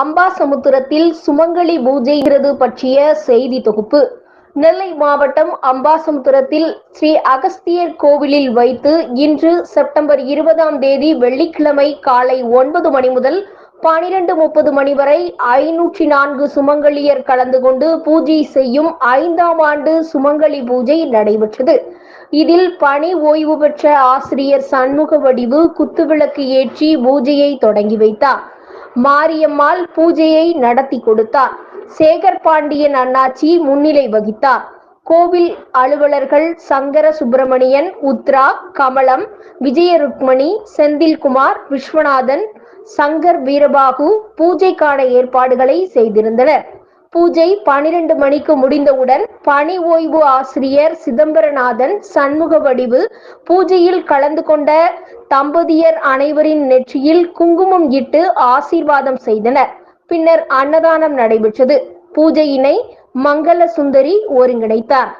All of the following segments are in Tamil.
அம்பாசமுத்திரத்தில் சுமங்கலி பூஜைகிறது பற்றிய செய்தி தொகுப்பு. நெல்லை மாவட்டம் அம்பாசமுத்திரத்தில் ஸ்ரீ அகஸ்தியர் கோவிலில் வைத்து இன்று செப்டம்பர் இருபதாம் தேதி வெள்ளிக்கிழமை காலை ஒன்பது மணி முதல் பனிரெண்டு முப்பது மணி வரை ஐநூற்றி நான்கு சுமங்கலியர் கலந்து கொண்டு பூஜை செய்யும் ஐந்தாம் ஆண்டு சுமங்கலி பூஜை நடைபெற்றது. இதில் பணி ஓய்வு பெற்ற ஆசிரியர் சண்முக வடிவு குத்துவிளக்கு ஏற்றி பூஜையை தொடங்கி வைத்தார். மாரியம்மாள் பூஜையை நடத்தி கொடுத்தார். சேகர் பாண்டியன் அண்ணாச்சி முன்னிலை வகித்தார். கோவில் அலுவலர்கள் சங்கர சுப்பிரமணியன் உத்ரா கமலம் விஜய ருக்மணி செந்தில்குமார் விஸ்வநாதன் சங்கர் வீரபாகு பூஜைக்கான ஏற்பாடுகளை செய்திருந்தனர். பூஜை பனிரெண்டு மணிக்கு முடிந்தவுடன் பணி ஓய்வு ஆசிரியர் சிதம்பரநாதன் சண்முக வடிவு பூஜையில் கலந்து கொண்ட தம்பதியர் அனைவரின் நெற்றியில் குங்குமம் இட்டு ஆசீர்வாதம் செய்தனர். பின்னர் அன்னதானம் நடைபெற்றது. பூஜையினை மங்கள சுந்தரி ஒருங்கிணைத்தார்.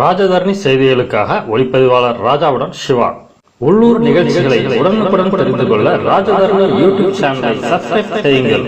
ராஜதரணி செய்திகளுக்காக ஒளிப்பதிவாளர் ராஜாவுடன் சிவா. உள்ளூர் நிகழ்ச்சிகளை உடனுக்குடன் தெரிந்து கொள்ள ராஜதரணி யூடியூப் சேனலை சப்ஸ்கிரைப் செய்யுங்கள்.